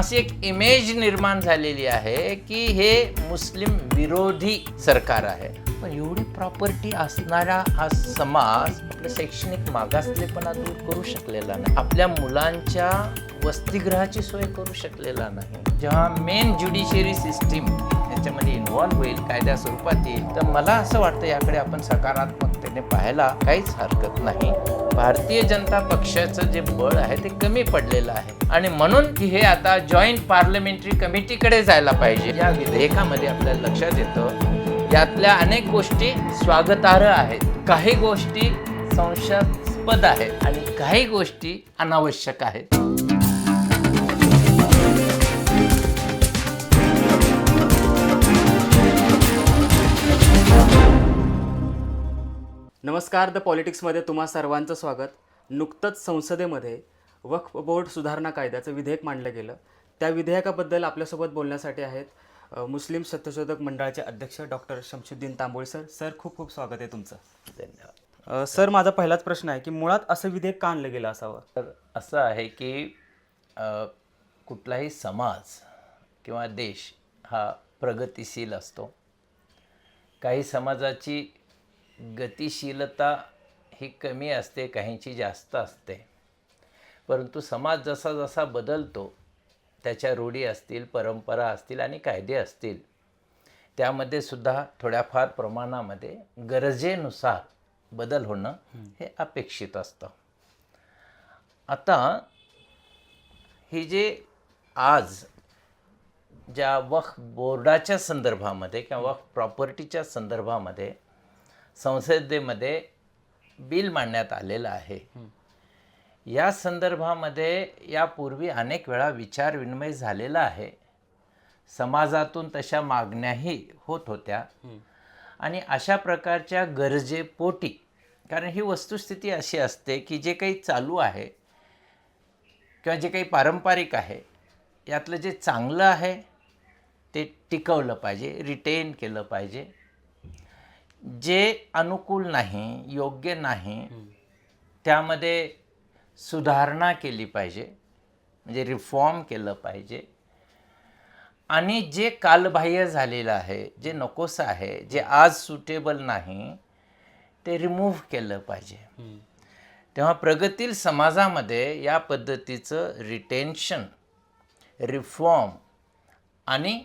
अशी एक इमेज निर्माण झालेली आहे की हे मुस्लिम विरोधी सरकार आहे. पण एवढी प्रॉपर्टी असणारा हा समाज आपलं शैक्षणिक मागासलेपणा दूर करू शकलेला नाही. आपल्या मुलांच्या वसतिगृहाची सोय करू शकलेला नाही. जेव्हा मेन ज्युडिशियरी सिस्टीम याच्यामध्ये इन्व्हॉल्व्ह होईल कायद्या स्वरूपात येईल तर मला असं वाटतं याकडे आपण सकारात्मक सकारात्मकतेने पाहायला काहीच हरकत नाही. भारतीय जनता पक्षाचं जे बळ आहे ते कमी पडलेलं आहे. आणि म्हणून की हे आता जॉईंट पार्लमेंटरी कमिटीकडे जायला पाहिजे. या विधेयकामध्ये आपल्याला लक्षात येतं यातल्या अनेक गोष्टी स्वागतार्ह आहेत. काही गोष्टी संशयास्पद आहेत आणि काही गोष्टी अनावश्यक आहेत. नमस्कार द पॉलिटिक्समध्ये तुम्हा सर्वांचं स्वागत. नुकतंच संसदेमध्ये वक्फ बोर्ड सुधारणा कायद्याचं विधेयक मांडलं गेलं. त्या विधेयकाबद्दल आपल्यासोबत बोलण्यासाठी आहेत मुस्लिम सत्यशोधक मंडळाचे अध्यक्ष doctor Shamsuddin Tamboli sir. Sir खूप खूप स्वागत आहे तुमचं. धन्यवाद. सर माझा पहिलाच प्रश्न आहे की मुळात असं विधेयक का आणलं गेलं असावं? तर असं आहे की कुठलाही समाज किंवा देश हा प्रगतिशील असतो. काही समाजाची गतिशीलता ही कमी असते काहींची जास्त असते. परंतु समाज जसा जसा बदलतो त्याच्या रूढी असतील परंपरा असतील आणि कायदे असतील त्यामध्ये सुद्धा थोड्याफार प्रमाणामध्ये गरजेनुसार बदल होणं हे अपेक्षित असतं. आता ही जे आज ज्या वक्फ बोर्डाच्या संदर्भामध्ये किंवा वक्फ प्रॉपर्टीच्या संदर्भामध्ये संसदेमध्ये बिल मांडण्यात आलेलं आहे. या संदर्भामध्ये यापूर्वी अनेक वेळा विचारविनिमय झालेला आहे. समाजातून तशा मागण्याही होत होत्या. आणि अशा प्रकारच्या गरजेपोटी कारण ही वस्तुस्थिती अशी असते की जे काही चालू आहे किंवा जे काही पारंपरिक आहे यातलं जे चांगलं आहे ते टिकवलं पाहिजे रिटेन केलं पाहिजे. जे अनुकूल नाही योग्य नाही त्यामध्ये सुधारणा केली पाहिजे म्हणजे रिफॉर्म केलं पाहिजे. आणि जे कालबाह्य झालेलं आहे जे नकोसं आहे जे आज सुटेबल नाही ते रिमूव्ह केलं पाहिजे. तेव्हा प्रगतील समाजामध्ये या पद्धतीचं रिटेन्शन रिफॉर्म आणि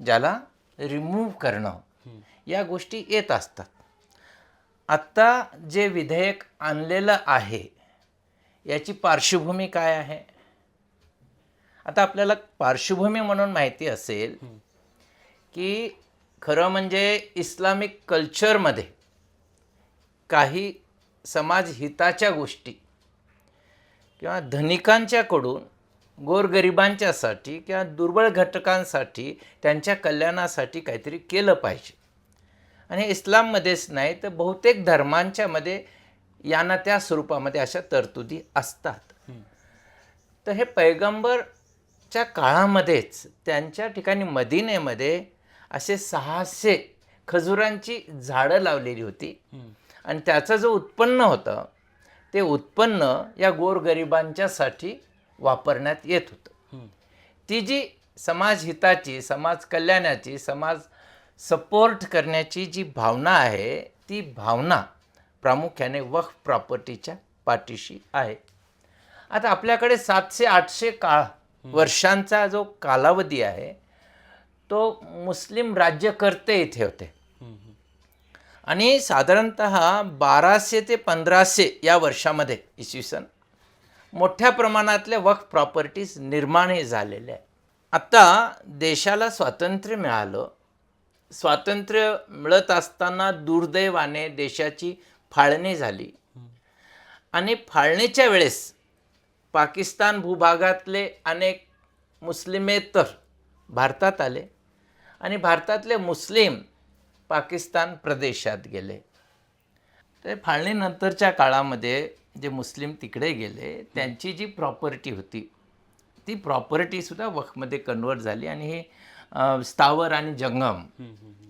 ज्याला रिमूव्ह करणं या गोष्टी येत असतात. आत्ता जे विधेयक आणलेलं आहे याची पार्श्वभूमी काय आहे? आता आपल्याला पार्श्वभूमी म्हणून माहिती असेल की खरं म्हणजे इस्लामिक कल्चरमध्ये काही समाजहिताच्या गोष्टी किंवा धनिकांच्याकडून गोरगरिबांच्यासाठी किंवा दुर्बळ घटकांसाठी त्यांच्या कल्याणासाठी काहीतरी केलं पाहिजे. आणि इस्लाममध्येच नाही तर बहुतेक धर्मांच्यामध्ये यांना त्या स्वरूपामध्ये अशा तरतुदी असतात. तर हे पैगंबरच्या काळामध्येच त्यांच्या ठिकाणी मदिनेमध्ये असे सहाशे खजुरांची झाडं लावलेली होती. आणि त्याचं जो उत्पन्न होतं ते उत्पन्न या गोरगरिबांच्यासाठी वापरण्यात येत होतं. ती जी समाजहिताची समाज कल्याणाची समाज सपोर्ट करण्याची जी भावना आहे ती भावना प्रामुख्याने वक्फ प्रॉपर्टीच्या पाठीशी आहे. आता आपल्याकडे सातशे आठशे काळ वर्षांचा जो कालावधी आहे तो मुस्लिम राज्यकर्ते इथे होते. आणि साधारणत बाराशे ते पंधराशे या वर्षामध्ये इसवी सन मोठ्या प्रमाणातल्या वक्फ प्रॉपर्टीज निर्माणही झालेल्या आहे आत्ता देशाला स्वातंत्र्य मिळालं. स्वातंत्र्य मिळत असताना दुर्दैवाने देशाची फाळणी झाली. आणि फाळणीच्या वेळेस पाकिस्तान भूभागातले अनेक मुस्लिमेतर भारतात आले आणि भारतातले मुस्लिम पाकिस्तान प्रदेशात गेले. तर फाळणीनंतरच्या काळामध्ये जे मुस्लिम तिकडे गेले त्यांची जी प्रॉपर्टी होती ती प्रॉपर्टीसुद्धा वखमध्ये कन्वर्ट झाली आणि हे स्थावर आणि जंगम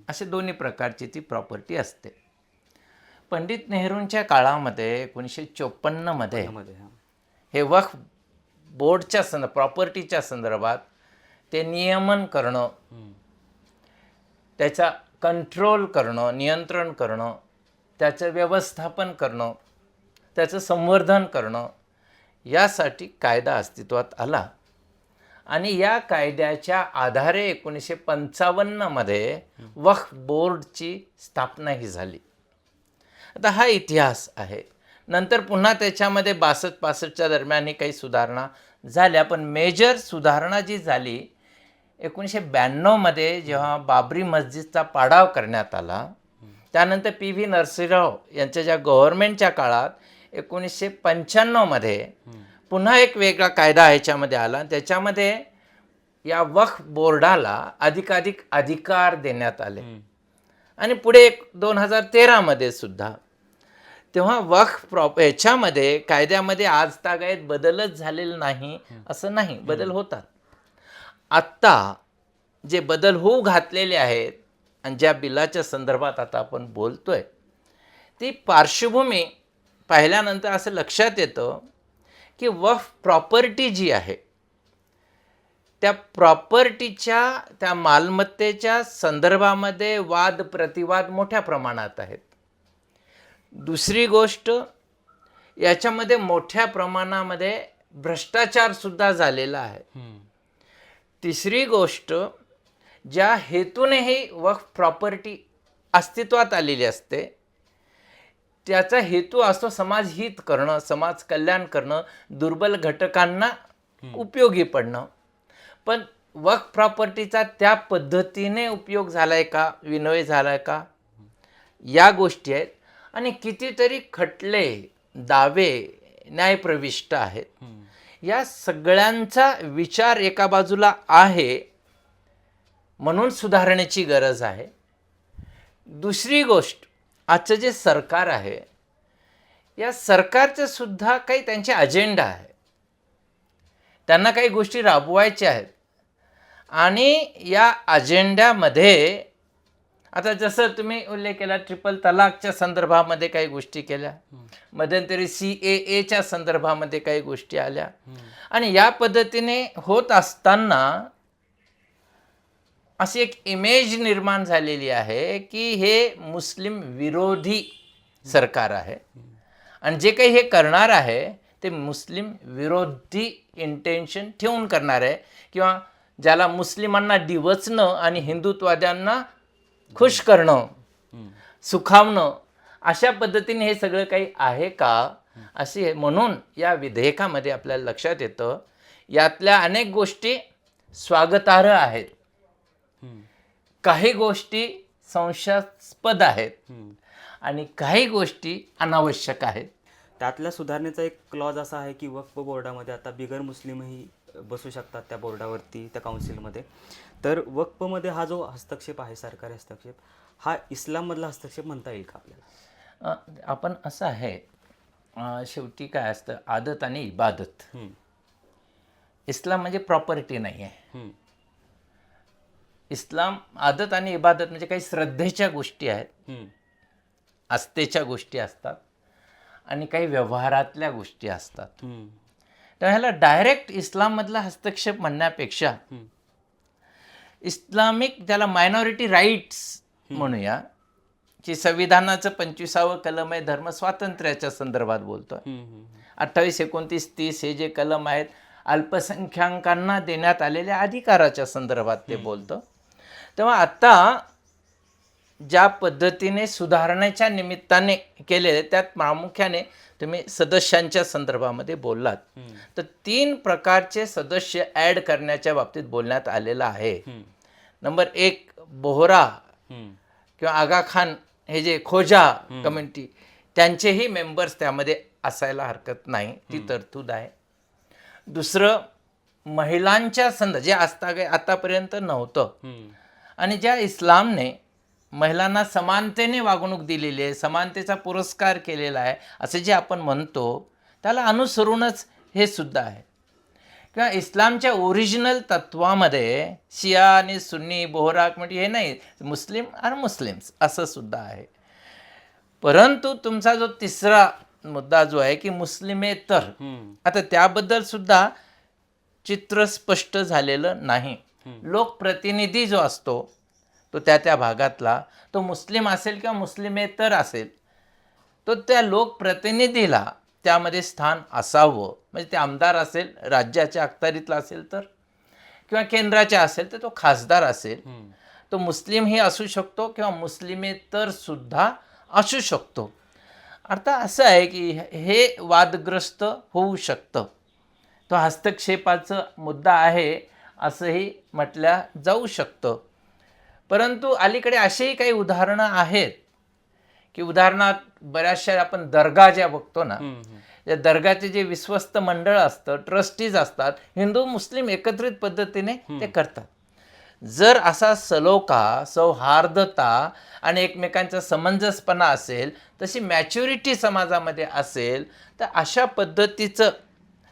असे दोन्ही प्रकारची ती प्रॉपर्टी असते. पंडित नेहरूंच्या काळामध्ये एकोणीसशे चोपन्नमध्ये मध्ये हा. हे वक्फ बोर्डच्या संद प्रॉपर्टीच्या संदर्भात ते नियमन करणं त्याचा कंट्रोल करणं नियंत्रण करणं त्याचं व्यवस्थापन करणं त्याचं संवर्धन करणं यासाठी कायदा अस्तित्वात आला. आणि या कायद्याच्या आधारे एकोणीसशे पंचावन्नमध्ये वक्फ बोर्डची स्थापनाही झाली. आता हा इतिहास आहे. नंतर पुन्हा त्याच्यामध्ये बासष्ट पासष्टच्या दरम्यानही काही सुधारणा झाल्या पण मेजर सुधारणा जी झाली एकोणीसशे ब्याण्णवमध्ये जेव्हा बाबरी मस्जिदचा पाडाव करण्यात आला त्यानंतर पी व्ही नरसिंहराव यांच्या ज्या गव्हर्मेंटच्या काळात एकोणीसशे पंच्याण्णवमध्ये पुन्हा एक वेगळा कायदा ह्याच्यामध्ये आला. आणि त्याच्यामध्ये या वक्फ बोर्डाला अधिकाधिक अधिकार देण्यात आले. आणि पुढे एक दोन हजार तेरामध्ये सुद्धा. तेव्हा वक्फ प्रॉप ह्याच्यामध्ये कायद्यामध्ये आज तागायत बदलच झालेला नाही असं नाही. बदल होतात. आत्ता जे बदल होऊ घातलेले आहेत आणि ज्या बिलाच्या संदर्भात आता आपण बोलतोय ती पार्श्वभूमी पाहिल्यानंतर असं लक्षात येतं की वक्फ प्रॉपर्टी जी आहे त्या प्रॉपर्टीच्या त्या मालमत्तेच्या संदर्भामध्ये वाद प्रतिवाद मोठ्या प्रमाणात आहेत. दुसरी गोष्ट याच्यामध्ये मोठ्या प्रमाणामध्ये भ्रष्टाचारसुद्धा झालेला आहे. तिसरी गोष्ट ज्या हेतूनेही वक्फ प्रॉपर्टी अस्तित्वात आलेली असते त्याचा हेतू असतो समाज हित करणं समाज कल्याण करणं दुर्बल घटकांना उपयोगी पडणं. पण वक्फ प्रॉपर्टीचा त्या पद्धतीने उपयोग झाला आहे का? विनोय झाला आहे का? या गोष्टी आहेत. आणि कितीतरी खटले दावे न्यायप्रविष्ट आहेत. या सगळ्यांचा विचार एका बाजूला आहे. म्हणून सुधारण्याची गरज आहे. दुसरी गोष्ट आजचं जे सरकार आहे या सरकारचं सुद्धा काही त्यांचे अजेंडा आहे. त्यांना काही गोष्टी राबवायच्या आहेत. आणि या अजेंड्यामध्ये आता जसं तुम्ही उल्लेख केला ट्रिपल तलाकच्या संदर्भामध्ये काही गोष्टी केल्या. मध्यंतरी सी ए एच्या संदर्भामध्ये काही गोष्टी आल्या. आणि या पद्धतीने होत असताना अशी एक इमेज निर्माण झालेली आहे की हे मुस्लिम विरोधी सरकार आहे. आणि जे काही हे करणार आहे ते मुस्लिम विरोधी इंटेन्शन ठेवून करणार आहे. किंवा ज्याला मुस्लिमांना डिवचणं आणि हिंदुत्वाद्यांना खुश करणं सुखावणं अशा पद्धतीने हे सगळं काही आहे का? असे म्हणून या विधेयकामध्ये आपल्याला लक्षात येतं. यातल्या अनेक गोष्टी स्वागतार्ह आहेत. काही गोष्टी संशयास्पद आहेत आणि काही गोष्टी अनावश्यक आहेत. त्यातल्या सुधारणेचा एक क्लॉज असा आहे की वक्फ बोर्डामध्ये आता बिगर मुस्लिमही बसू शकतात त्या बोर्डावरती त्या काउन्सिलमध्ये तर वक्फमध्ये हा जो हस्तक्षेप आहे सरकारी हस्तक्षेप हा इस्लाममधला हस्तक्षेप म्हणता येईल का आपल्याला? आपण असं आहे शेवटी काय असतं आदत आणि इबादत. इस्लाम म्हणजे प्रॉपर्टी नाही आहे इस्लाम आदत आणि इबादत म्हणजे काही श्रद्धेच्या गोष्टी आहेत. आस्थेच्या गोष्टी असतात आणि काही व्यवहारातल्या गोष्टी असतात. तर ह्याला डायरेक्ट इस्लाममधला हस्तक्षेप म्हणण्यापेक्षा इस्लामिक त्याला मायनॉरिटी राईट्स म्हणूया की संविधानाचं पंचवीसावं कलम आहे धर्म स्वातंत्र्याच्या संदर्भात बोलतो हम्म, हम्म, अठ्ठावीस एकोणतीस तीस हे जे कलम आहेत अल्पसंख्याकांना देण्यात आलेल्या अधिकाराच्या संदर्भात ते बोलतं. तेव्हा आता ज्या पद्धतीने सुधारण्याच्या निमित्ताने केलेले त्यात प्रामुख्याने तुम्ही सदस्यांच्या संदर्भामध्ये बोललात. तर तीन प्रकारचे सदस्य ॲड करण्याच्या बाबतीत बोलण्यात आलेलं आहे. नंबर एक बोहरा किंवा आगा खान हे जे खोजा कम्युनिटी त्यांचेही मेंबर्स त्यामध्ये असायला हरकत नाही. ती तरतूद आहे. दुसरं महिलांच्या संद जे आस्ता आतापर्यंत नव्हतं. आणि ज्या इस्लामने महिलांना समानतेने वागणूक दिलेली आहे समानतेचा पुरस्कार केलेला आहे असे जे आपण म्हणतो त्याला अनुसरूनच हे सुद्धा आहे. किंवा इस्लामच्या ओरिजिनल तत्वामध्ये शिया आणि सुन्नी बोहरा म्हणजे हे नाही मुस्लिम आणि मुस्लिम्स असं सुद्धा आहे. परंतु तुमचा जो तिसरा मुद्दा जो आहे की मुस्लिमेतर आता त्याबद्दल सुद्धा चित्र स्पष्ट झालेलं नाही. लोकप्रतिनिधी जो असतो तो त्या त्या भागातला तो मुस्लिम असेल किंवा मुस्लिमेतर असेल तो त्या लोकप्रतिनिधीला त्यामध्ये स्थान असावं. म्हणजे ते आमदार असेल राज्याच्या अखत्यारीतला असेल तर किंवा केंद्राच्या असेल तर तो खासदार असेल. तो मुस्लिमही असू शकतो किंवा मुस्लिमेतर सुद्धा असू शकतो. अर्थात असं आहे की हे वादग्रस्त होऊ शकतं. तो हस्तक्षेपाचा मुद्दा आहे असंही म्हटल्या जाऊ शकतं. परंतु अलीकडे असेही काही उदाहरणं आहेत की उदाहरणार्थ बऱ्याचशा आपण दर्गा ज्या बघतो ना या दर्गाचे जे विश्वस्त मंडळ असतं ट्रस्टीज असतात हिंदू मुस्लिम एकत्रित पद्धतीने ते करतात. जर असा सलोखा सौहार्दता आणि एकमेकांचा समंजसपणा असेल तशी मॅच्युरिटी समाजामध्ये असेल तर अशा पद्धतीचं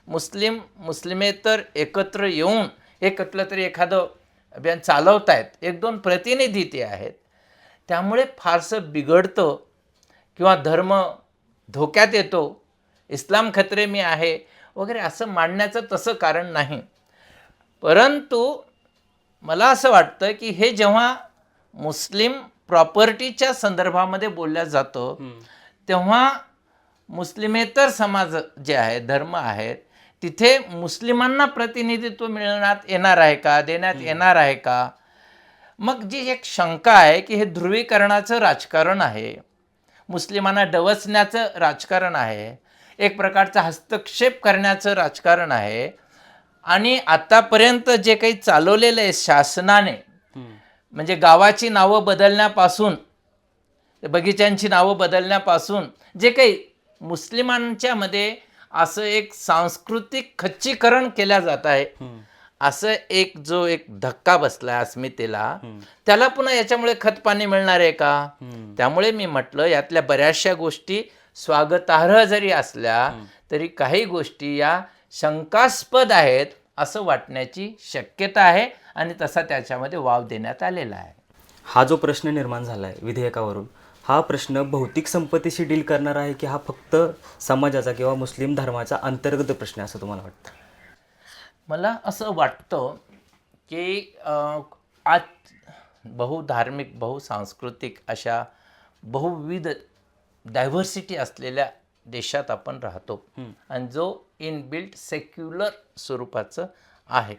मुस्लिम मुस्लिमेतर एकत्र येऊन हे कुठलं तरी एखादं अभियान चालवतायत. एक दोन प्रतिनिधी ते आहेत. त्यामुळे फारसं बिघडतं किंवा धर्म धोक्यात येतो. इस्लाम खतरे मी आहे वगैरे असं मांडण्याचं तसं कारण नाही. परंतु मला असं वाटतं की हे जेव्हा मुस्लिम प्रॉपर्टीच्या संदर्भामध्ये बोलल्या जातं तेव्हा मुस्लिमेतर समाज जे आहे धर्म आहेत तिथे मुस्लिमांना प्रतिनिधित्व मिळण्यात येणार आहे का? देण्यात येणार आहे का? मग जी एक शंका आहे की हे ध्रुवीकरणाचं राजकारण आहे. मुस्लिमांना डवचण्याचं राजकारण आहे. एक प्रकारचा हस्तक्षेप करण्याचं राजकारण आहे. आणि आतापर्यंत जे काही चालवलेलं आहे शासनाने म्हणजे गावाची नावं बदलण्यापासून बगीच्यांची नावं बदलण्यापासून जे काही मुस्लिमांच्या मध्ये असं एक सांस्कृतिक खच्चीकरण केल्या जात आहे. असं एक जो एक धक्का बसला अस्मितेला त्याला पुन्हा याच्यामुळे खतपाणी मिळणार आहे का? त्यामुळे मी म्हटलं यातल्या बऱ्याचशा गोष्टी स्वागतार्ह जरी असल्या तरी काही गोष्टी या शंकास्पद आहेत असं वाटण्याची शक्यता आहे आणि तसा त्याच्यामध्ये वाव देण्यात आलेला आहे. हा जो प्रश्न निर्माण झाला आहे विधेयकावरून हा प्रश्न भौतिक संपत्तीशी डील करणार आहे की हा फक्त समाजाचा किंवा मुस्लिम धर्माचा अंतर्गत प्रश्न आहे असं तुम्हाला वाटतं? मला असं वाटतं की आज बहुधार्मिक बहुसांस्कृतिक अशा बहुविध डायव्हर्सिटी असलेल्या देशात आपण राहतो. आणि जो इनबिल्ट सेक्युलर स्वरूपाचं आहे.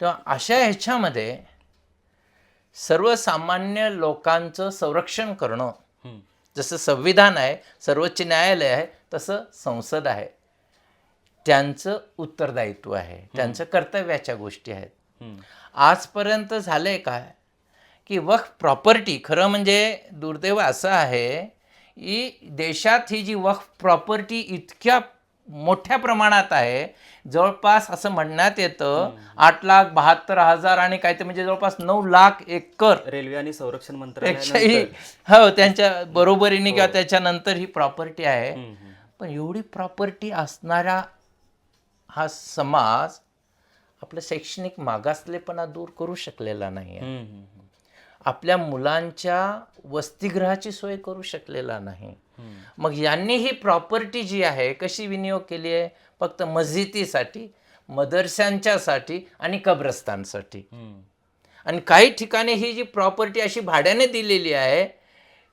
तेव्हा अशा ह्याच्यामध्ये सर्वसामान्य लोकांचं संरक्षण करणं. जसं संविधान आहे सर्वोच्च न्यायालय आहे तसं संसद आहे. त्यांचं उत्तरदायित्व आहे. त्यांचं कर्तव्याच्या गोष्टी आहेत. आजपर्यंत झालंय काय? की वक्फ प्रॉपर्टी खरं म्हणजे दुर्दैव असं आहे की देशात ही जी वक्फ प्रॉपर्टी इतक्या मोठ्या प्रमाणात आहे. जवळपास असं म्हणण्यात येतं आठ लाख बहात्तर हजार आणि काय ते म्हणजे जवळपास नऊ लाख एकर रेल्वे आणि संरक्षण मंत्रालय हो त्यांच्या बरोबरीने किंवा त्याच्यानंतर ही प्रॉपर्टी आहे. पण एवढी प्रॉपर्टी असणारा हा समाज आपलं शैक्षणिक मागासलेपणा दूर करू शकलेला नाही आपल्या मुलांच्या वसतिगृहाची सोय करू शकलेला नाही. मग यांनी ही प्रॉपर्टी जी आहे कशी विनियोग केली आहे? फक्त मस्जिदीसाठी मदरशांच्यासाठी आणि कब्रस्तानसाठी आणि काही ठिकाणी ही जी प्रॉपर्टी अशी भाड्याने दिलेली आहे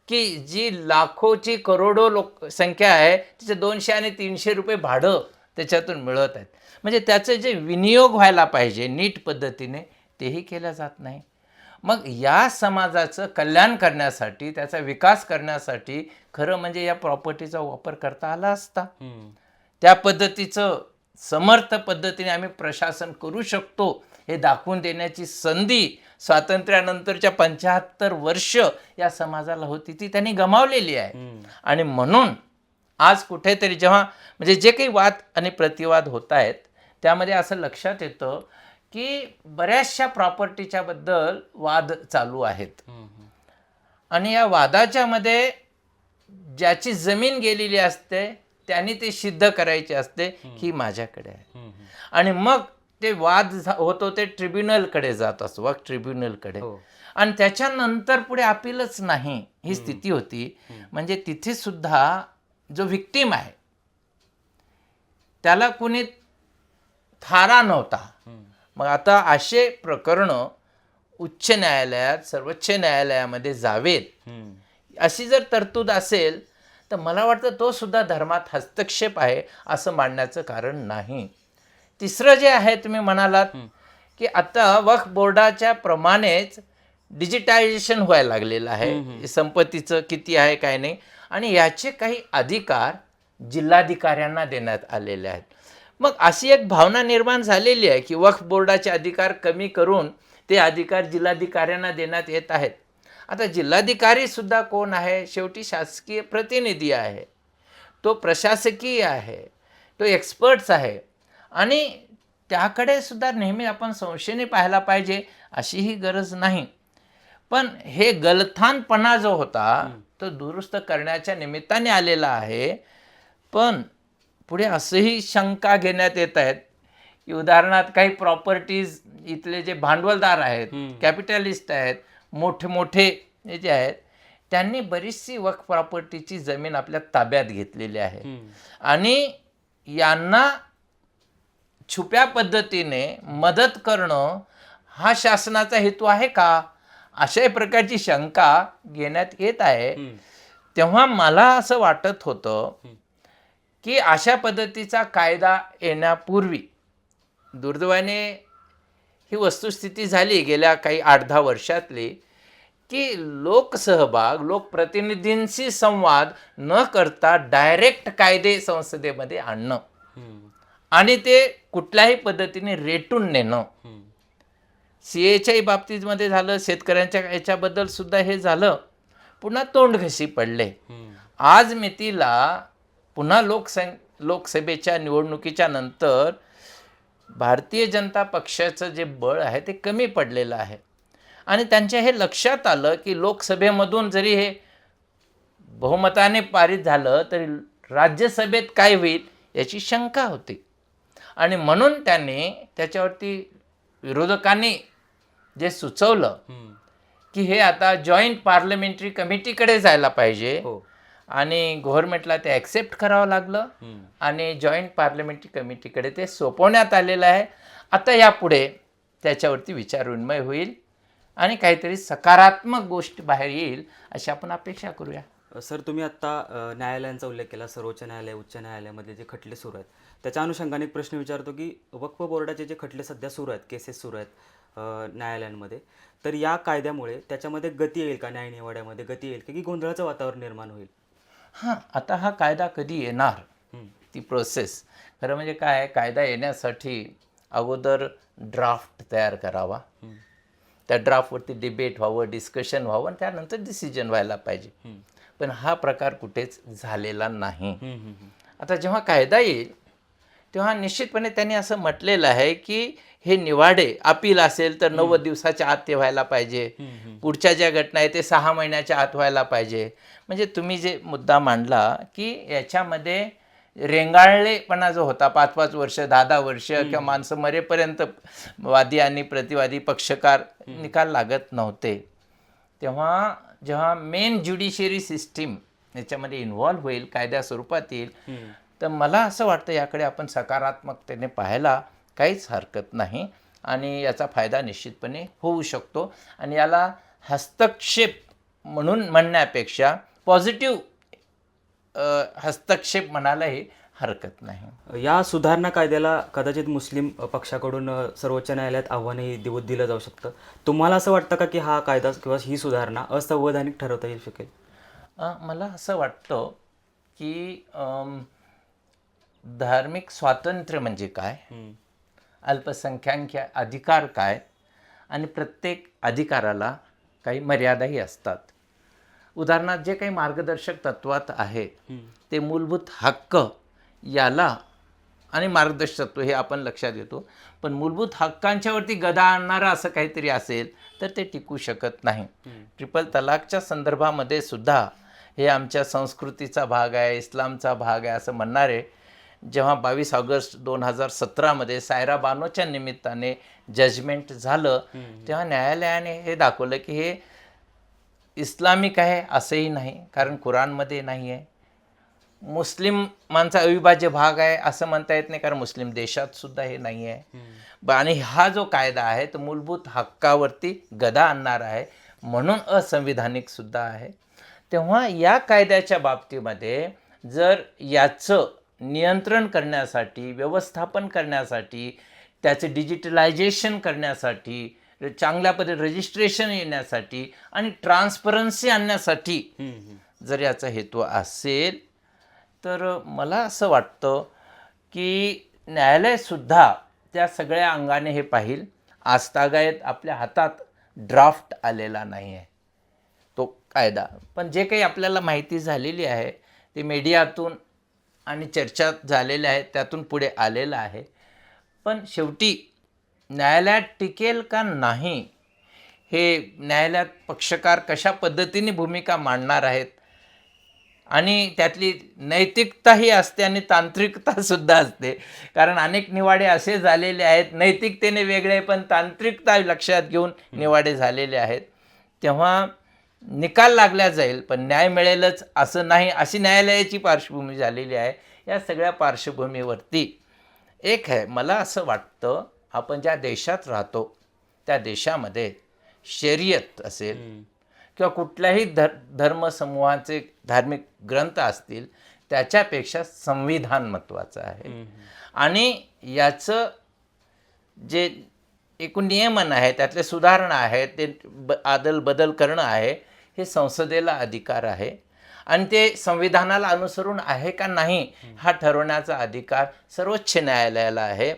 की जी लाखोची करोडो लोक संख्या आहे तिचे दोनशे आणि तीनशे रुपये भाडं त्याच्यातून मिळत आहेत. म्हणजे त्याचं जे विनियोग व्हायला पाहिजे नीट पद्धतीने तेही केलं जात नाही. मग या समाजाचं कल्याण करण्यासाठी त्याचा विकास करण्यासाठी खरं म्हणजे या प्रॉपर्टीचा वापर करता आला असता. त्या पद्धतीचं समर्थ पद्धतीने आम्ही प्रशासन करू शकतो हे दाखवून देण्याची संधी स्वातंत्र्यानंतरच्या पंच्याहत्तर वर्ष या समाजाला होती ती त्यांनी गमावलेली आहे. आणि म्हणून आज कुठेतरी जेव्हा म्हणजे जे काही वाद आणि प्रतिवाद होत आहेत त्यामध्ये असं लक्षात येतं की बऱ्याचशा प्रॉपर्टीच्या बद्दल वाद चालू आहेत. आणि या वादाच्या मध्ये ज्याची जमीन गेलेली असते त्यांनी ते सिद्ध करायचे असते की माझ्याकडे आहे. आणि मग ते वाद होतो ते ट्रिब्युनलकडे जात असतो वाघ ट्रिब्युनलकडे. हो. आणि त्याच्यानंतर पुढे अपीलच नाही ही स्थिती होती. म्हणजे तिथे सुद्धा जो विक्टीम आहे त्याला कुणी थारा नव्हता. मग आता असे प्रकरणं उच्च न्यायालयात सर्वोच्च न्यायालयामध्ये जावेत. अशी जर तरतूद असेल तर मला वाटतं तो सुद्धा धर्मात हस्तक्षेप आहे असं मांडण्याचं कारण नाही. तिसरं जे आहे तुम्ही म्हणालात की आता वक्फ बोर्डाच्या प्रमाणेच डिजिटायझेशन व्हायला लागलेलं आहे. संपत्तीचं किती आहे काय नाही. आणि याचे काही अधिकार जिल्हाधिकाऱ्यांना देण्यात आलेले आहेत. मग अशी एक भावना निर्माण झालेली आहे की वक्फ बोर्डाचे अधिकार कमी करून ते अधिकार जिल्हाधिकाऱ्यांना देण्यात येत आहेत. आता जिल्हाधिकारी सुद्धा कोण आहे? शेवटी शासकीय प्रतिनिधी आहे. तो प्रशासकीय आहे. तो एक्सपर्ट्स आहे. आणि त्याकडे सुद्धा नेहमी आपण संशयाने पाहायला पाहिजे अशीही गरज नाही. पण हे गलथानपणा जो होता तो दुरुस्त करण्याच्या निमित्ताने आलेला आहे. पण पुढे असंही शंका घेण्यात येत आहेत की उदाहरणार्थ काही प्रॉपर्टीज इथले जे भांडवलदार आहेत कॅपिटलिस्ट आहेत मोठे मोठे जे आहेत त्यांनी बरीचशी वक्फ प्रॉपर्टीची जमीन आपल्या ताब्यात घेतलेली आहे. आणि यांना छुप्या पद्धतीने मदत करणं हा शासनाचा हेतू आहे का? अशा प्रकारची शंका घेण्यात येत आहे. तेव्हा मला असं वाटत होतं की अशा पद्धतीचा कायदा येण्यापूर्वी दुर्दैवाने ही वस्तुस्थिती झाली गेल्या काही आठ दहा वर्षातली की लोकसहभाग लोकप्रतिनिधींशी संवाद न करता डायरेक्ट कायदे संसदेमध्ये आणणं आणि ते कुठल्याही पद्धतीने रेटून नेणं. सी एच्याही बाबतीमध्ये झालं शेतकऱ्यांच्या याच्याबद्दल सुद्धा हे झालं पुन्हा तोंडघशी पडले. आज मितीला पुन्हा लोकसं लोकसभेच्या निवडणुकीच्या नंतर भारतीय जनता पक्षाचं जे बळ आहे ते कमी पडलेलं आहे. आणि त्यांच्या हे लक्षात आलं की लोकसभेमधून जरी हे बहुमताने पारित झालं तरी राज्यसभेत काय होईल याची शंका होती. आणि म्हणून त्यांनी त्याच्यावरती विरोधकांनी जे सुचवलं की हे आता जॉईंट पार्लमेंटरी कमिटीकडे जायला पाहिजे. हो. आणि गव्हर्नमेंटला ते ॲक्सेप्ट करावं लागलं. आणि जॉईंट पार्लमेंटरी कमिटीकडे ते सोपवण्यात आलेलं आहे. आता यापुढे त्याच्यावरती विचारविनिमय होईल आणि काहीतरी सकारात्मक गोष्ट बाहेर येईल अशी आपण अपेक्षा करूया. सर तुम्ही आत्ता न्यायालयांचा उल्लेख केला सर्वोच्च न्यायालय उच्च न्यायालयामध्ये जे खटले सुरू आहेत त्याच्या अनुषंगाने एक प्रश्न विचारतो की वक्फ बोर्डाचे जे खटले सध्या सुरू आहेत केसेस सुरू आहेत न्यायालयांमध्ये तर या कायद्यामुळे त्याच्यामध्ये गती येईल का? न्याय निवाड्यामध्ये गती येईल का? की गोंधळाचं वातावरण निर्माण होईल? हां आता हा कायदा कधी येणार. ती प्रोसेस खरं म्हणजे काय आहे, कायदा येण्यासाठी अगोदर ड्राफ्ट तयार करावा. त्या ड्राफ्टवरती डिबेट व्हावं डिस्कशन व्हावं आणि त्यानंतर डिसिजन व्हायला पाहिजे. पण हा प्रकार कुठेच झालेला नाही. आता जेव्हा कायदा येईल तेव्हा निश्चितपणे त्यांनी असं म्हटलेलं आहे की हे निवाडे अपील असेल तर नव्वद दिवसाच्या आत ते व्हायला पाहिजे. पुढच्या ज्या घटना आहे ते सहा महिन्याच्या आत व्हायला पाहिजे. म्हणजे तुम्ही जे मुद्दा मांडला की याच्यामध्ये रेंगाळलेपणा जो होता पाच पाच वर्ष दहा दहा वर्ष किंवा माणसं मरेपर्यंत वादी आणि प्रतिवादी पक्षकार निकाल लागत नव्हते. तेव्हा जेव्हा मेन ज्युडिशियरी सिस्टीम याच्यामध्ये इन्व्हॉल्व्ह होईल कायद्या स्वरूपात येईल तर मला असं वाटतं याकडे आपण सकारात्मकतेने पाहायला काहीच हरकत नाही आणि याचा फायदा निश्चितपणे होऊ शकतो. आणि याला हस्तक्षेप म्हणून म्हणण्यापेक्षा पॉझिटिव्ह हस्तक्षेप म्हणायलाही हरकत नाही. या सुधारणा कायद्याला कदाचित मुस्लिम पक्षाकडून सर्वोच्च न्यायालयात आव्हानही देऊ दिलं जाऊ शकतं. तुम्हाला असं वाटतं का की हा कायदा किंवा ही सुधारणा असंवैधानिक ठरवता येऊ शकेल? मला असं वाटतं की धार्मिक स्वातंत्र्य म्हणजे काय? अल्पसंख्याक अधिकार काय? आणि प्रत्येक अधिकाराला काही मर्यादाही असतात. उदाहरणार्थ जे काही मार्गदर्शक तत्वात आहे ते मूलभूत हक्क याला आणि मार्गदर्शक तत्व हे आपण लक्षात घेतो. पण मूलभूत हक्कांच्यावरती गदा आणणारं असं काहीतरी असेल तर ते टिकू शकत नाही. ट्रिपल तलाकच्या संदर्भामध्ये सुद्धा हे आमच्या संस्कृतीचा भाग आहे इस्लामचा भाग आहे असं म्हणणारे जेव्हा बावीस ऑगस्ट दोन हजार सतरामध्ये सायरा बानोच्या निमित्ताने जजमेंट झालं तेव्हा न्यायालयाने हे दाखवलं की हे इस्लामिक आहे असंही नाही कारण कुराणमध्ये नाही आहे. मुस्लिमांचा अविभाज्य भाग आहे असं म्हणता येत नाही कारण मुस्लिम देशात सुद्धा हे नाही आहे. आणि हा जो कायदा आहे तो मूलभूत हक्कावरती गदा आणणार आहे म्हणून असंविधानिक सुद्धा आहे. तेव्हा या कायद्याच्या बाबतीमध्ये जर याचं नियंत्रण करण्यासाठी व्यवस्थापन करण्यासाठी त्याचे डिजिटलायझेशन करण्यासाठी चांगल्या पद्धती रजिस्ट्रेशन येण्यासाठी आणि ट्रान्सपरन्सी आणण्यासाठी जर याचा हेतू असेल तर मला असं वाटतं की न्यायालयसुद्धा त्या सगळ्या अंगाने हे पाहिल. आजतागायत आपल्या हातात ड्राफ्ट आलेला नाही आहे तो कायदा. पण जे काही आपल्याला माहिती झालेली आहे ती मीडियातून आणि चर्चा झालेल्या आहेत त्यातून पुढे आलेलं आहे. पण शेवटी न्यायालयात टिकेल का नाही? हे न्यायालयात पक्षकार कशा पद्धतीने भूमिका मांडणार आहेत? आणि त्यातली नैतिकताही असते आणि तांत्रिकतासुद्धा असते. कारण अनेक निवाडे असे झालेले आहेत नैतिकतेने वेगळे पण तांत्रिकता लक्षात घेऊन निवाडे झालेले आहेत. तेव्हा निकाल लागला जाईल पण न्याय मिळेलच असं नाही अशी न्यायालयाची पार्श्वभूमी झालेली आहे या सगळ्या पार्श्वभूमीवरती. एक आहे मला असं वाटतं आपण ज्या देशात राहतो त्या देशामध्ये शर्यत असेल किंवा कुठल्याही धर धर्मसमूहाचे धार्मिक ग्रंथ असतील त्याच्यापेक्षा संविधान महत्त्वाचं आहे. आणि याचं जे एकूण नियमन आहे त्यातले सुधारणा आहे ते ब आदल बदल करणं आहे हे संसदेला अधिकार आहे. आणि ते संविधानाला अनुसरून आहे का नाही हा ठरवण्याचा अधिकार सर्वोच्च न्यायालयाला आहे.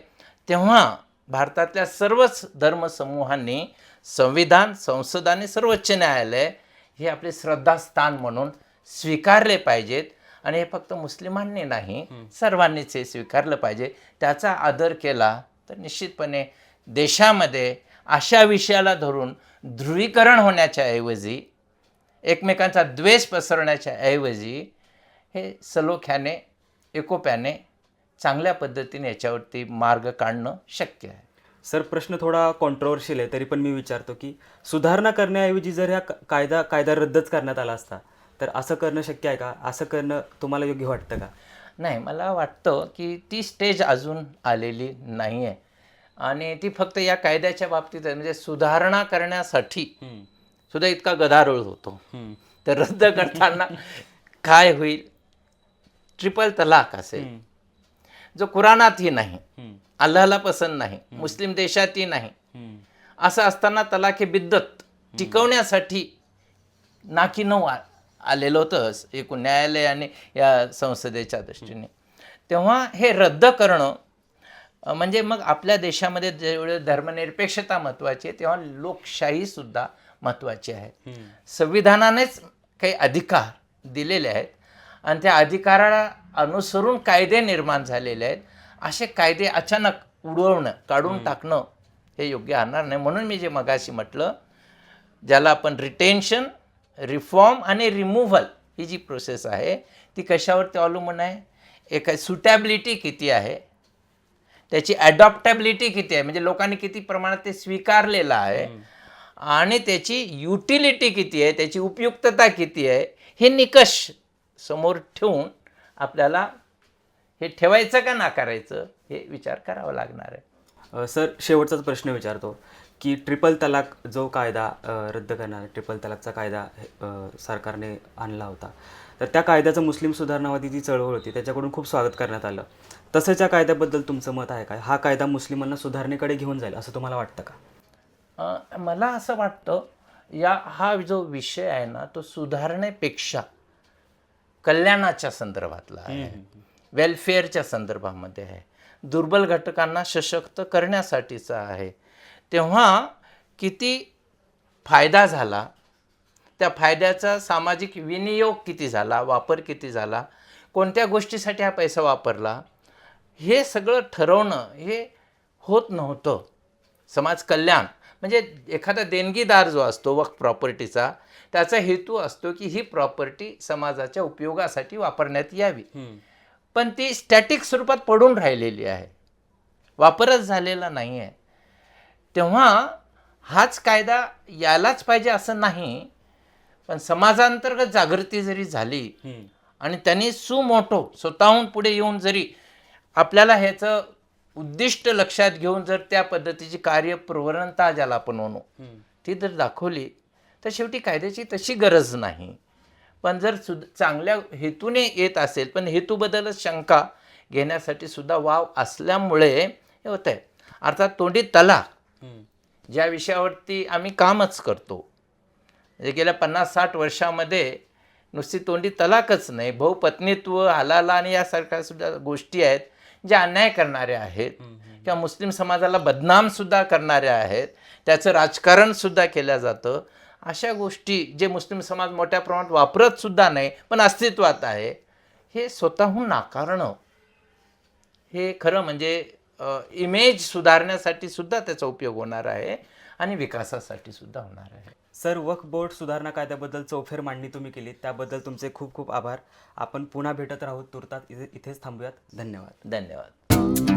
तेव्हा भारतातल्या सर्वच धर्मसमूहांनी संविधान संसद आणि सर्वोच्च न्यायालय हे आपले श्रद्धास्थान म्हणून स्वीकारले पाहिजेत. आणि हे फक्त मुस्लिमांनी नाही सर्वांनीच हे स्वीकारलं पाहिजे. त्याचा आदर केला तर निश्चितपणे देशामध्ये अशा विषयाला धरून ध्रुवीकरण होण्याच्या ऐवजी एकमेकांचा द्वेष पसरण्याच्या ऐवजी हे सलोख्याने एकोप्याने चांगल्या पद्धतीने याच्यावरती मार्ग काढणं शक्य आहे. सर प्रश्न थोडा कॉन्ट्रोवर्शियल आहे तरी पण मी विचारतो की सुधारणा करण्याऐवजी जर ह्या कायदा कायदा रद्दच करण्यात आला असता तर असं करणं शक्य आहे का? असं करणं तुम्हाला योग्य वाटतं का? नाही मला वाटतं की ती स्टेज अजून आलेली नाही आहे आणि ती फक्त या कायद्याच्या बाबतीत आहे म्हणजे सुधारणा करण्यासाठी सुद्धा इतका गदारोळ होतो. तर रद्द करताना काय होईल? ट्रिपल तलाक असेल. जो कुराणातही नाही अल्लाहला पसंत नाही मुस्लिम देशातही नाही असं असताना तलाक हे बिद्दत टिकवण्यासाठी नाकी नऊ आलेलं होतं एकूण न्यायालय आणि या संसदेच्या दृष्टीने. तेव्हा हे रद्द करणं म्हणजे मग आपल्या देशामध्ये जेवढे धर्मनिरपेक्षता महत्त्वाची आहे तेव्हा लोकशाहीसुद्धा महत्त्वाची आहे संविधानानेच काही अधिकार दिलेले आहेत आणि त्या अधिकाराला अनुसरून कायदे निर्माण झालेले आहेत. असे कायदे अचानक उडवणं काढून टाकणं हे योग्य आणणार नाही. म्हणून मी जे मगाशी म्हटलं ज्याला आपण रिटेन्शन रिफॉर्म आणि रिमूव्हल ही जी प्रोसेस आहे ती कशावरती अवलंबून आहे? एक सुटॅबिलिटी किती आहे? त्याची ॲडॉप्टॅबिलिटी किती आहे? म्हणजे लोकांनी किती प्रमाणात ते स्वीकारलेलं आहे? आणि त्याची युटिलिटी किती आहे त्याची उपयुक्तता किती आहे हे निकष समोर ठेवून आपल्याला हे ठेवायचं का नाकारायचं हे विचार करावा लागणार आहे. सर शेवटचाच प्रश्न विचारतो की ट्रिपल तलाक जो कायदा रद्द करणार ट्रिपल तलाकचा कायदा सरकारने आणला होता तर त्या कायद्याचं मुस्लिम सुधारणावादी जी चळवळ होती त्याच्याकडून खूप स्वागत करण्यात आलं. तसंच या कायद्याबद्दल तुमचं मत आहे काय हा कायदा मुस्लिमांना सुधारणेकडे घेऊन जाईल असं तुम्हाला वाटतं का? मला असं वाटतं या हा जो विषय आहे ना तो सुधारणेपेक्षा कल्याणाच्या संदर्भातला आहे. वेलफेअरच्या संदर्भामध्ये आहे. दुर्बल घटकांना सशक्त करण्यासाठीचा आहे. तेव्हा किती फायदा झाला त्या फायद्याचा सामाजिक विनियोग किती झाला वापर किती झाला कोणत्या गोष्टीसाठी हा पैसा वापरला हे सगळं ठरवणं हे होत नव्हतं. समाज कल्याण म्हणजे एखादा देणगीदार जो असतो वक्फ प्रॉपर्टीचा त्याचा हेतू असतो की ही प्रॉपर्टी समाजाच्या उपयोगासाठी वापरण्यात यावी. पण ती स्टॅटिक स्वरूपात पडून राहिलेली आहे. वापरच झालेला नाही आहे तेव्हा हाच कायदा यालाच पाहिजे असं नाही पण समाजांतर्गत जागृती जरी झाली आणि त्यांनी सुमोठो स्वतःहून पुढे येऊन जरी आपल्याला ह्याचं उद्दिष्ट लक्षात घेऊन जर त्या पद्धतीची कार्यप्रवणता ज्याला आपण म्हणू ती जर दाखवली तर शेवटी कायद्याची तशी गरज नाही. पण जर सुद चांगल्या हेतूने येत असेल पण हेतूबद्दलच शंका घेण्यासाठी सुद्धा वाव असल्यामुळे हे होतं आहे अर्थात तोंडी तलाक ज्या विषयावरती आम्ही कामच करतो म्हणजे गेल्या पन्नास साठ वर्षामध्ये नुसती तोंडी तलाकच नाही बहुपत्नीत्व हलाला आणि यासारख्या सुद्धा गोष्टी आहेत ज्या अन्याय करणाऱ्या आहेत किंवा मुस्लिम समाजाला बदनाम सुद्धा करणाऱ्या आहेत त्याचं राजकारण सुद्धा केलं जातं अशा गोष्टी जे मुस्लिम समाज मोठ्या प्रमाणात वापरत सुद्धा नाही पण अस्तित्वात आहे हे स्वतःहून नाकारणं हे खरं म्हणजे इमेज सुधारण्यासाठी सुद्धा त्याचा उपयोग होणार आहे आणि विकासासाठी सुद्धा होणार आहे. सर वक्फ बोर्ड सुधारणा कायद्याबद्दल चौफेर मांडणी तुम्ही केली त्याबद्दल तुमचे खूप खूप आभार. आपण पुन्हा भेटत राहू तुर्तात इथे इथेच थांबूयात. धन्यवाद. धन्यवाद.